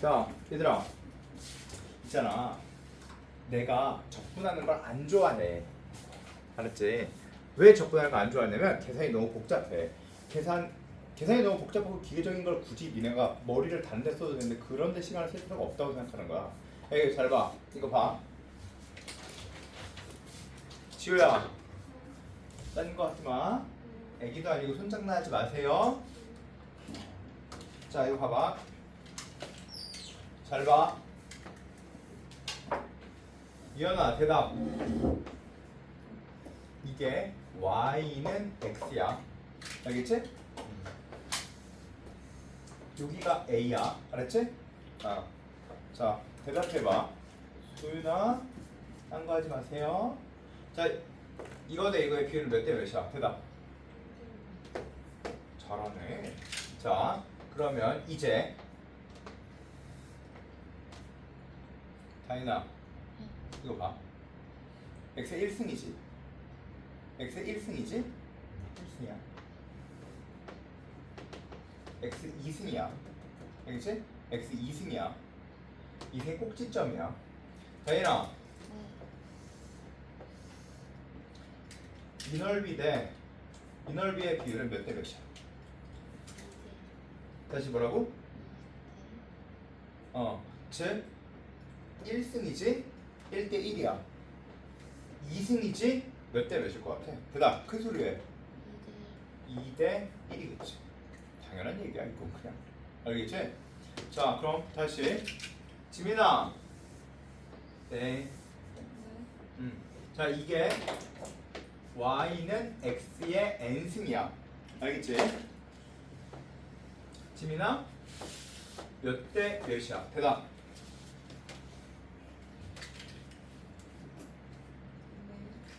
자, 얘들아. 있잖아. 내가 적분하는 걸 안 좋아해. 알았지? 왜 적분하는 걸 안 좋아하냐면 계산이 너무 복잡해. 계산 계산이 너무 복잡하고 기계적인 걸 굳이 니네가 머리를 다른 데 써도 되는데 그런 데 시간을 쓸 필요가 없다고 생각하는 거야. 에이, 잘 봐. 이거 봐. 지우야. 딴 거 하지 마. 애기도 아니고 손장난 하지 마세요. 자, 이거 봐봐. 잘 봐. 이현아, 대답. 이게 y는 x야. 알겠지? 여기가 a야. 알았지? 아. 자, 대답해봐. 소윤아, 딴 거 하지 마세요. 자, 이거 대 이거의 비율은 몇 대 몇이야? 대답. 잘하네. 자, 그러면 이제 다인아, 이거 봐. x의 1승이지. x의 1승이지? 1승이야. x 2승이야. 알겠지? x 2승이야. 2승 꼭지점이야. 다인아, 이 넓이 대 이 넓이의 비율은 몇 대 몇이야? 다시 뭐라고? 어, 즉 1승이지 1대 1이야. 2승이지 몇 대 몇일 것 같아? 대답 큰 소리 해. 2대 1이겠지. 당연한 얘기야 이건 그냥. 알겠지? 자 그럼 다시 지민아. 네. 음. 자 이게 y는 x의 n승이야. 알겠지? 지민아 몇 대 몇이야? 대답.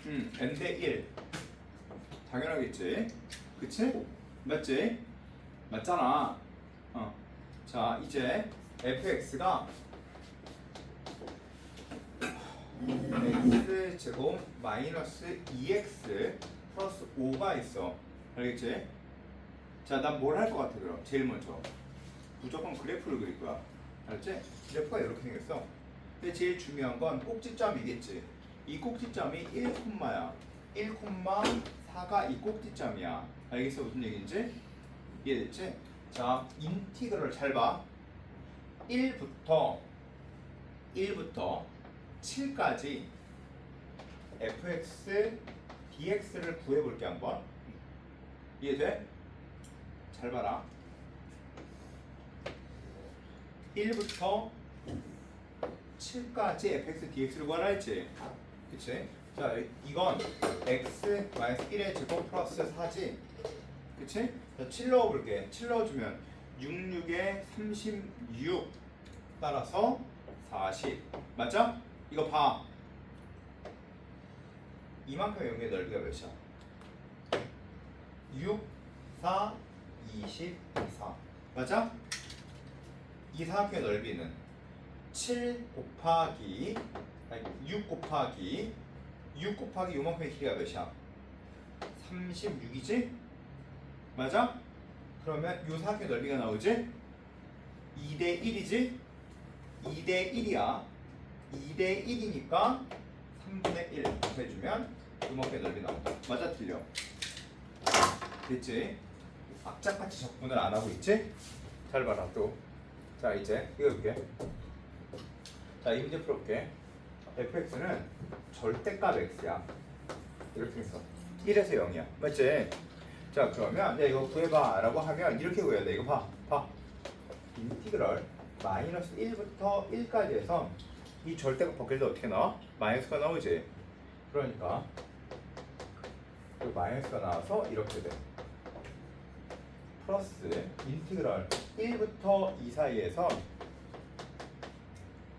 음, n 대 1. 당연하겠지. 그치? 맞지? 맞잖아. 어. 자, 이제 fx가 x 제곱 마이너스 2x 플러스 5가 있어. 알겠지? 자, 난 뭘 할 것 같아 그럼? 제일 먼저 무조건 그래프를 그릴 거야. 알았지? 그래프가 이렇게 생겼어. 근데 제일 중요한 건 꼭지점이겠지. 이 꼭지점이 1콤마야. 1콤마4가 이 꼭지점이야. 알겠어? 무슨 얘기인지? 이해됐지? 자, 인티그럴 잘 봐. 1부터 1부터 7까지 fx dx를 구해볼게 한번. 이해돼? 잘 봐라. 1부터 7까지 fx dx를 구하라 했지. 그치? 자, 이건 x 1의 제곱 플러스 4지. 그치? 자, 7 넣어볼게. 7 넣어주면 6, 6에 36 따라서 40. 맞죠? 이거 봐. 이만큼의 용의 넓이가 몇이야? 6, 4, 24. 맞아? 이 사각형의 넓이는 7 곱하기 6 곱하기 6 곱하기 요만큼의 길이가 몇이야? 36이지? 맞아? 그러면 요 사각형의 넓이가 나오지? 2대 1이지? 2대 1이야. 2대 1이니까 3분의 1 곱해주면 요만큼의 넓이 나온다. 맞아 틀려? 됐지? 악착같이 적분을 안 하고 있지? 잘 봐라 또. 자 이제 이거 볼게. 자이 문제 풀어볼게. Fx는 절대값 x야. 이렇게 해서 1에서 0이야. 맞지? 자 그러면 야 이거 구해봐 라고 하면 이렇게 구해야 돼. 이거 봐. 봐. 인티그럴 마이너스 1부터 1까지 해서 이 절대값 벗길 때 어떻게 나와? 마이너스가 나오지. 그러니까 그 마이너스가 나와서 이렇게 돼. 플러스 인티그럴 1부터 2 사이에서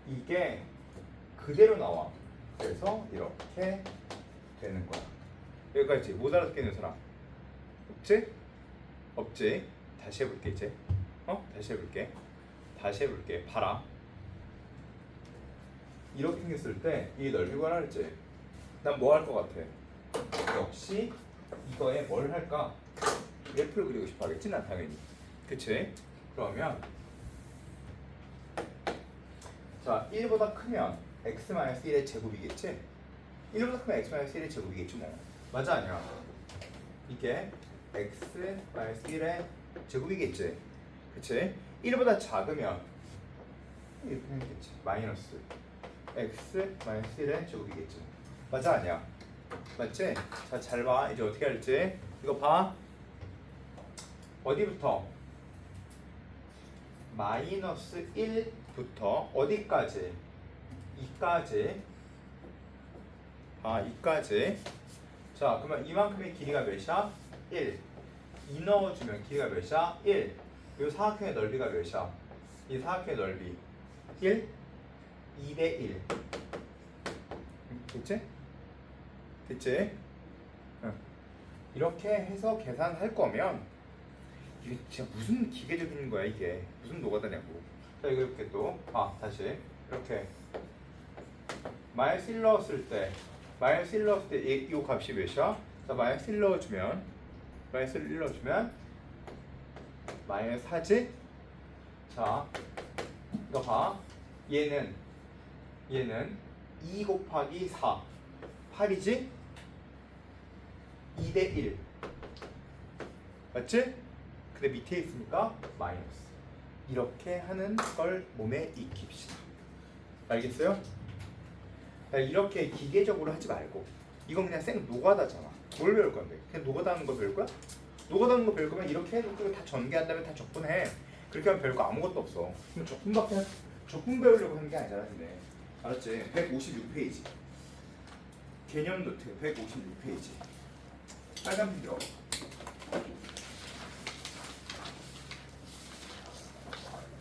이게 그대로 나와. 그래서 이렇게 되는 거야. 여기까지 못 알아듣겠는 사람 없지? 없지? 다시 해볼게 이제. 어? 다시 해볼게. 다시 해볼게. 봐라. 이렇게 생겼을 때 이 넓이 구하라 했지? 난 뭐 할 것 같아? 역시 이거에 뭘 할까? 그래프를 그리고 싶어 하겠지 난 당연히 그치? 그러면 자 1보다 크면 x-1의 제곱이겠지? 1보다 크면 x-1의 제곱이겠지 뭐 맞아 아니야? 이게 x-1의 제곱이겠지? 그치? 1보다 작으면 이렇게 되겠지 마이너스 x-1의 제곱이겠지 맞아 아니야? 맞지? 자 잘 봐 이제 어떻게 할지 이거 봐 어디부터? 마이너스 1부터 어디까지? 2까지 아 2까지 자 그러면 이만큼의 길이가 몇이야? 1 2 넣어주면 길이가 몇이야? 1 그리고 사각형의 넓이가 몇이야? 이 사각형의 넓이 1 2대 1 됐지? 됐지? 응. 이렇게 해서 계산할 거면 이게 진짜 무슨 기계적인 거야 이게 무슨 노가다냐고 자 이렇게 또 아 다시 이렇게 마이너스 1 넣었을 때 마이너스 1 넣었을 때이 이 값이 몇이야? 자 마이너스 1 넣어주면 마이너스 1 넣어주면 마이너스 4지? 자 이거 봐 얘는 얘는 2 곱하기 4 8이지? 2 대 1 맞지? 근데 밑에 있으니까 마이너스 이렇게 하는 걸 몸에 익힙시다 알겠어요? 자, 이렇게 기계적으로 하지 말고 이건 그냥 생 노가다잖아. 뭘 배울 건데? 그냥 노가다는 거 배울 거야? 노가다는 거 배울 거면 이렇게 해놓고 다 전개한 다음에 다 적분해. 그렇게 하면 배울 거 아무것도 없어. 그럼 적분밖에 할- 적분 배우려고 하는 게 아니잖아 근데. 알았지? 156페이지. 개념 노트 156페이지. 빨간 펜 들어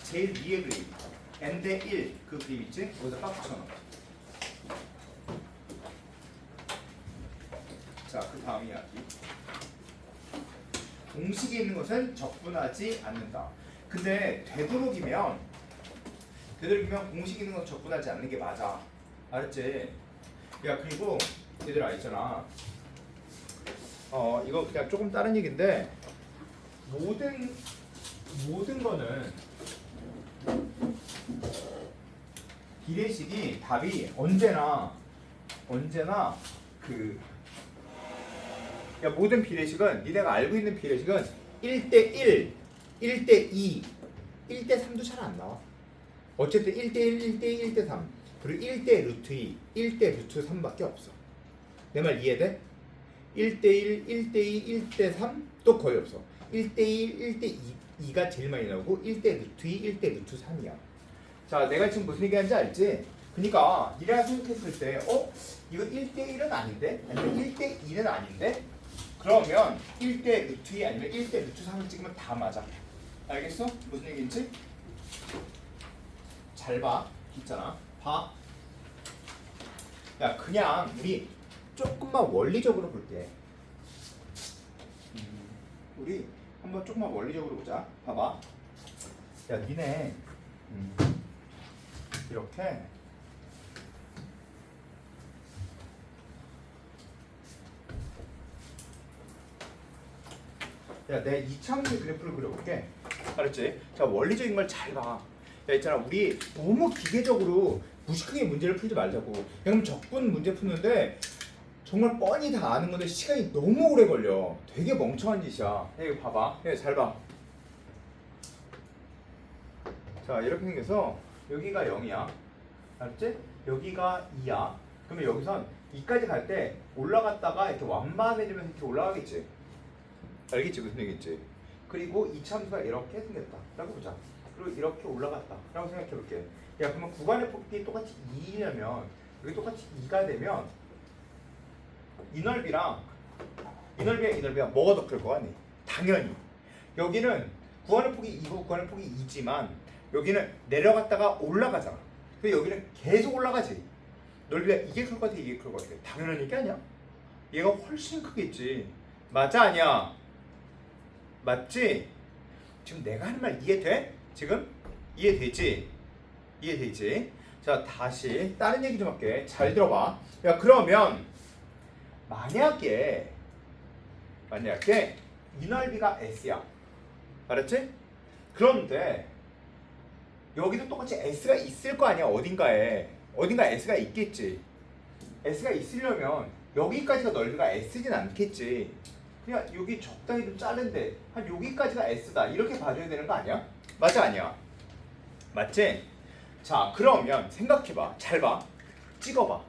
제일 위에 그림. N대 1 그 그림 있지? 거기다 딱 붙여넣어 자 그 다음 이야기. 공식이 있는 것은 적분하지 않는다. 근데 되도록이면 되도록이면 공식 있는 건 적분하지 않는 게 맞아. 알았지? 야 그리고 얘들아 있잖아. 어 이거 그냥 조금 다른 얘기인데 모든 모든 거는 비례식이 답이 언제나 언제나 그 야, 모든 비례식은 니네가 알고 있는 비례식은 1대 1, 1대 2, 1대 3도 잘 안 나와. 어쨌든 1대 1, 1대 1, 1대 3 그리고 1대 루트 2, 1대 루트 3밖에 없어. 내 말 이해돼? 1대 1, 1대 2, 1대 3도 거의 없어. 1대 1, 1대 2, 2가 제일 많이 나오고 1대 루트 2, 1대 루트 3이야. 자, 내가 지금 무슨 얘기하는지 알지? 그러니까 니네가 생각했을 때, 어? 이거 1대 1은 아닌데? 아니면 1대 2는 아닌데? 그러면 1대 루트 2 아니면 1대 루트 3을 찍으면 다 맞아. 알겠어? 무슨 얘기인지? 잘 봐. 있잖아. 봐. 야, 그냥 우리 조금만 원리적으로 볼게. 음, 우리 한번 조금만 원리적으로 보자. 봐봐. 야, 니네 음, 이렇게 야, 내가 이차원의 그래프를 그려볼게. 알았지? 자, 원리적인 걸 잘 봐. 야, 있잖아. 우리 너무 기계적으로 무식하게 문제를 풀지 말자고. 야, 그럼 적분 문제 푸는데 정말 뻔히 다 아는 건데 시간이 너무 오래 걸려. 되게 멍청한 짓이야. 야, 이거 봐봐. 야, 잘 봐. 자, 이렇게 생겨서 여기가 0이야. 알았지? 여기가 2야. 그러면 여기선 2까지 갈 때 올라갔다가 이렇게 완만해지면서 이렇게 올라가겠지. 알겠지 무슨 얘기인지. 그리고 이 참수가 이렇게 생겼다 라고 보자. 그리고 이렇게 올라갔다 라고 생각해 볼게. 야 그러면 구간의 폭이 똑같이 2냐면 여기 똑같이 2가 되면 이 넓이랑 이 넓이랑 이 넓이랑 뭐가 더 클거 같니? 당연히 여기는 구간의 폭이 2고 구간의 폭이 2지만 여기는 내려갔다가 올라가잖아. 근데 여기는 계속 올라가지. 넓이가 이게 클 것 같아 이게 클 것 같아. 당연한 얘기 아니야? 얘가 훨씬 크겠지. 맞아 아니야? 맞지? 지금 내가 하는 말 이해돼? 지금? 이해되지? 이해되지? 자 다시 다른 얘기 좀 할게 잘 들어봐 야 그러면 만약에 만약에 이 넓이가 S야 알았지? 그런데 여기도 똑같이 s가 있을 거 아니야 어딘가에 어딘가 s가 있겠지 s가 있으려면 여기까지가 넓이가 s진 않겠지 그냥 여기 적당히 좀 자른데 한 여기까지가 s다 이렇게 봐줘야 되는 거 아니야? 맞아 아니야? 맞지? 자 그러면 생각해봐 잘 봐 찍어봐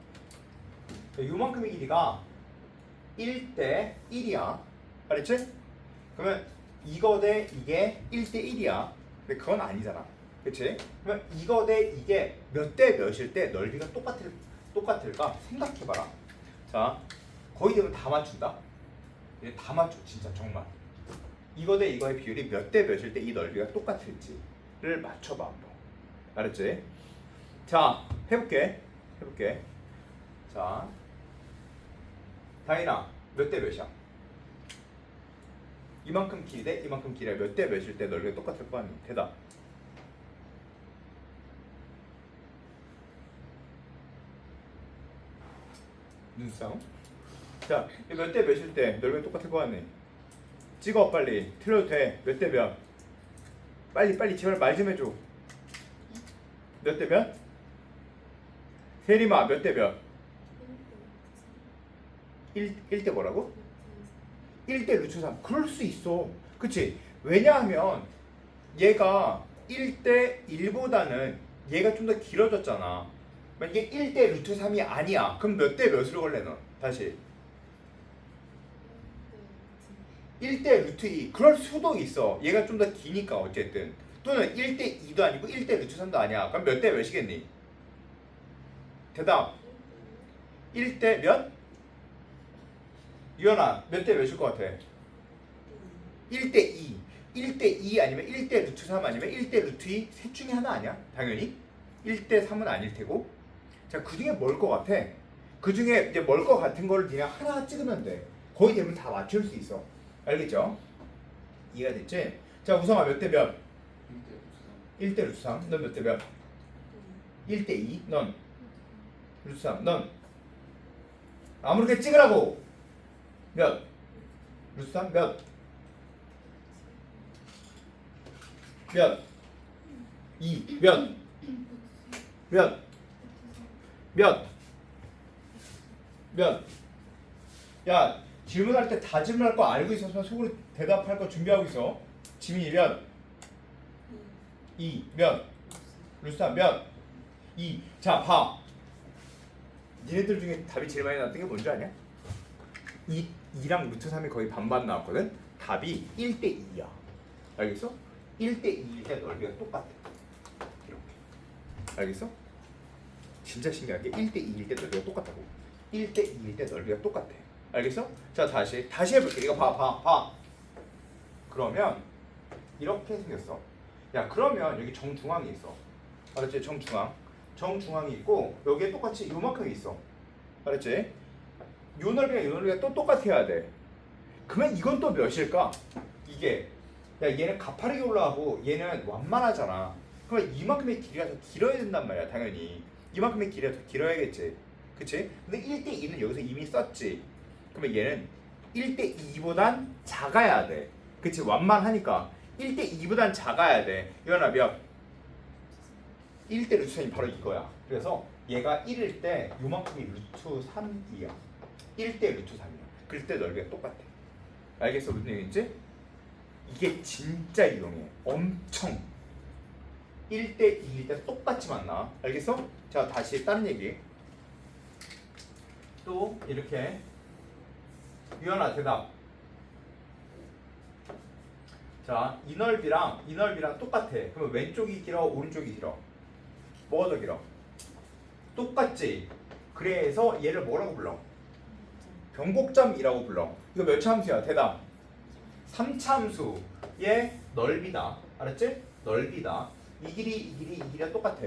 요만큼의 길이가 1대 1이야 알았지? 그러면 이거 대 이게 1대 1이야 근데 그건 아니잖아 그치? 그러면 이거 대 이게 몇 대 몇일 때 넓이가 똑같을, 똑같을까? 생각해봐라 자 거의 되면 다 맞춘다 이제 다 맞춰 진짜 정말. 이거 대 이거의 비율이 몇 대 몇일 때 이 넓이가 똑같을지를 맞춰봐 한번. 알았지? 자 해볼게. 해볼게. 자 다인아 몇 대 몇이야? 이만큼 길이 대 이만큼 길이야. 몇 대 몇일 때 넓이가 똑같을 거 아니 대답. 눈싸움? 자, 몇 대 몇일 때 넓이가 똑같을 거 같네. 찍어 빨리. 틀려도 돼. 몇 대 몇? 빨리 빨리 제발 말 좀 해줘. 몇 대 몇? 세리마 몇대 몇? 1, 1대 뭐라고? 1대 루트 3. 그럴 수 있어. 그치? 왜냐하면 얘가 1대 1보다는 얘가 좀 더 길어졌잖아. 만약에 1대 루트 3이 아니야. 그럼 몇 대 몇으로 걸래 넌? 다시. 1대 루트 2 그럴 수도 있어 얘가 좀 더 기니까 어쨌든 또는 1대 2도 아니고 1대 루트 3도 아니야 그럼 몇 대 몇이겠니? 대답 1대 몇? 유연아 몇 대 몇일 것 같아? 1대 2 1대 2 아니면 1대 루트 3 아니면 1대 루트 2 셋 중에 하나 아니야? 당연히 1대 3은 아닐 테고 자 그 중에 뭘 것 같아? 그 중에 이제 뭘것 같은 걸 그냥 하나 찍으면 돼 거의 되면 다 맞출 수 있어 알겠죠? 이해가 됐지? 자 우성아 몇 대 몇? 1대 루트 3. 넌 몇 대 몇? 1대 2. 넌 루트 3. 넌 아무렇게 찍으라고. 몇? 루트 3 몇? 몇? 2 몇? 몇? 몇? 몇? 야 질문할 때 다 질문할 거 알고 있었으면 속으로 대답할 거 준비하고 있어. 지민이 몇? 2 몇? 루스타 몇? 2. 자, 봐. 니네들 중에 답이 제일 많이 나왔던 게 뭔지 아냐? 2, 2랑 루트 3이 거의 반반 나왔거든? 답이 1대 2야. 알겠어? 1대 2일 때 넓이가 똑같아. 이렇게. 알겠어? 진짜 신기하게 1대 2일 때 넓이가 똑같다고. 1대 2일 때 넓이가 똑같아. 알겠어? 자, 다시. 다시 해볼게. 이거 봐, 봐, 봐. 그러면 이렇게 생겼어. 야 그러면 여기 정중앙이 있어. 알았지? 정중앙. 정중앙이 있고 여기에 똑같이 요만큼이 있어. 알았지? 요 넓이가 요 넓이가 또 똑같아야 돼. 그러면 이건 또 몇일까? 이게 야 얘는 가파르게 올라가고 얘는 완만하잖아. 그러면 이만큼의 길이가 더 길어야 된단 말이야 당연히. 이만큼의 길이가 더 길어야겠지. 그치? 근데 1대 2는 여기서 이미 썼지. 그러면 얘는 1대 2보단 작아야 돼. 그치? 완만하니까. 1대 2보단 작아야 돼. 몇? 1대 루트 3이 바로 이거야. 그래서 얘가 1일 때 요만큼이 루트 3이야. 1대 루트 3이야. 그럴 때 넓이가 똑같아. 알겠어? 무슨 얘기인지? 이게 진짜 이용해. 엄청. 1대 2일 때 똑같이 만나. 알겠어? 자, 다시 다른 얘기. 또 이렇게 유연아 대답. 자, 이 넓이랑 이 넓이랑 똑같아. 그러면 왼쪽이 길어, 오른쪽이 길어. 뭐가 더 길어? 똑같지. 그래서 얘를 뭐라고 불러? 변곡점이라고 불러. 이거 몇차 함수야? 대답. 3차 함수의 넓이다. 알았지? 넓이다. 이 길이 이 길이 이 길이가 똑같아.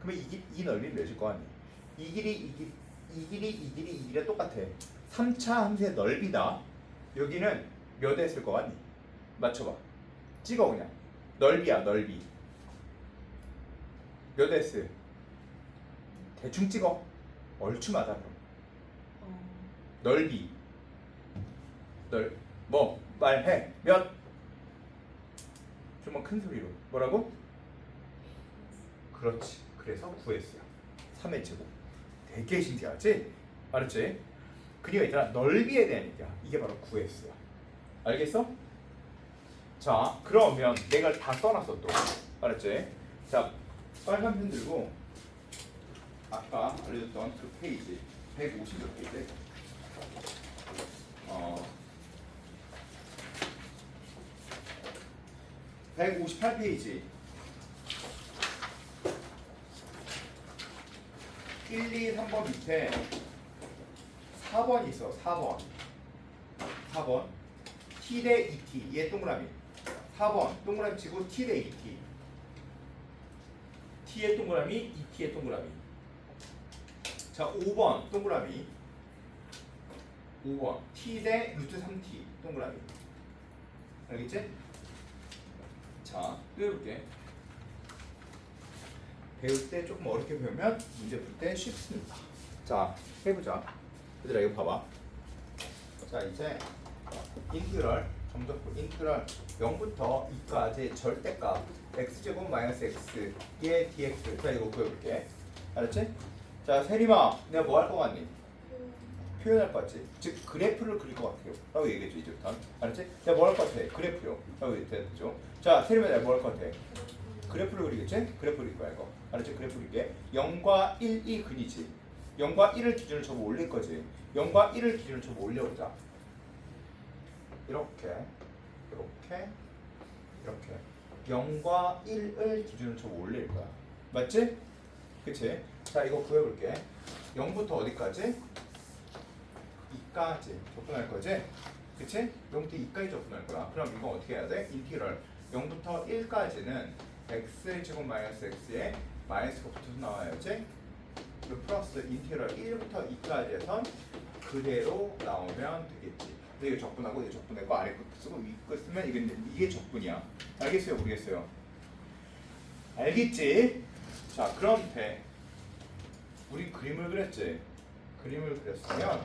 그러면 이, 길, 이 넓이는 몇일 거 아니? 이 길이 이 길이 이 길이 이 길이 이 길이가 똑같아. 3차 함수의 넓이다. 여기는 몇 했을 거 같니? 맞춰봐. 찍어 그냥. 넓이야 넓이. 몇 S? 대충 찍어. 얼추 맞아 그럼. 넓이. 넓. 뭐 말해. 몇? 좀만 큰 소리로. 뭐라고? 그렇지. 그래서 구했어요. 3의 제곱. 되게 신기하지? 알았지? 그리고 얘들아 넓이에 대한 얘기야. 이게 바로 구했어요. 알겠어? 자 그러면 내가 다 써놨어 또. 알았지? 자 빨간 펜 들고 아까 알려줬던 그 페이지 150몇 페이지 어 158페이지 1, 2, 3번 밑에 4번 있어 4번. 4번. T 대 2T 얘 동그라미. 4번. 동그라미 치고 T 대 2T T의 동그라미 2T의 동그라미. 자 5번 동그라미. 5번. T 대 루트 3T 동그라미. 알겠지? 자, 또 해볼게. 배울 때 조금 어렵게 배우면 문제 풀 때 쉽습니다. 자, 해보자. 얘들아 이거 봐봐. 자, 이제 인트럴 점적분 인트럴 0부터 2까지 절대값 x제곱 마이너스 x의 dx 자 이거 보여볼게. 알았지? 자, 세림아, 내가 뭐 할 거 같니? 표현할 것 같지? 즉 그래프를 그릴 것 같아요 라고 얘기했죠 이제부터 알았지? 내가 뭐 할 것 같아? 그래프요 라고 얘기했죠 자 세림아 내가 뭐 할 것 같아? 그래프를 그리겠지? 그래프 그릴 거야 이거 알았지? 그래프 그릴게 0과 1이 근이지 0과 1을 기준으로 저거 올릴 거지 0과 1을 기준으로 저거 올려보자 이렇게 이렇게 이렇게 0과 1을 기준으로 저거 올릴 거야 맞지? 그치? 자 이거 구해볼게 0부터 어디까지? 2까지 접근할 거지? 그치? 0부터 2까지 접근할 거야. 그럼 이거 어떻게 해야 돼? 인티럴 0부터 1까지는 x 제곱 마이너스 x에 마이너스가 붙어서 나와야지. 그리고 플러스 인티럴 1부터 2까지에선 그대로 나오면 되겠지. 근데 이거 적분하고 이거 적분하고 아래 거 쓰고 위 거 쓰면 이게 이게 적분이야. 알겠어요? 모르겠어요? 알겠지? 자, 그럼 돼. 우리 그림을 그렸지? 그림을 그렸으면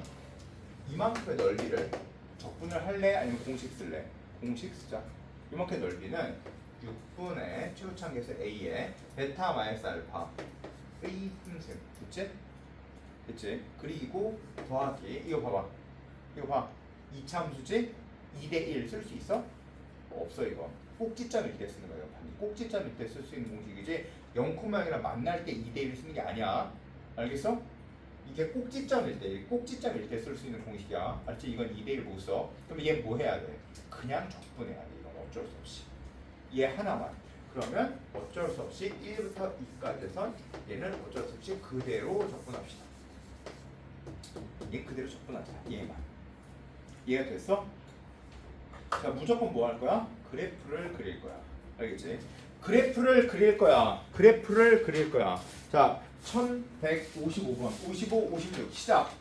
이만큼의 넓이를 적분을 할래 아니면 공식 쓸래? 공식 쓰자. 이만큼의 넓이는 6분의 최우창계수 a의 베타 마이너스 알파 분셈 그치? 그치? 그리고 더하기 이거 봐봐 이거 봐 이참수지 2대1 쓸 수 있어? 없어 이거 꼭지점일 때 쓰는 거예요 꼭지점일 때 쓸 수 있는 공식이지 0,0이랑 만날 때 2대1 쓰는 게 아니야 알겠어? 이게 꼭지점일 때, 꼭지점일 때 쓸 수 있는 공식이야. 알지? 이건 2대1 못 써. 그럼 얘 뭐 해야 돼? 그냥 적분해야 돼. 이건 어쩔 수 없이. 얘 하나만. 그러면 어쩔 수 없이 1부터 2까지 선 얘는 어쩔 수 없이 그대로 적분합시다. 얘 그대로 적분하자. 얘만. 이해가 됐어? 자, 무조건 뭐 할 거야? 그래프를 그릴 거야. 알겠지? 그래프를 그릴 거야. 그래프를 그릴 거야. 자, 1155번, 55, 56 시작.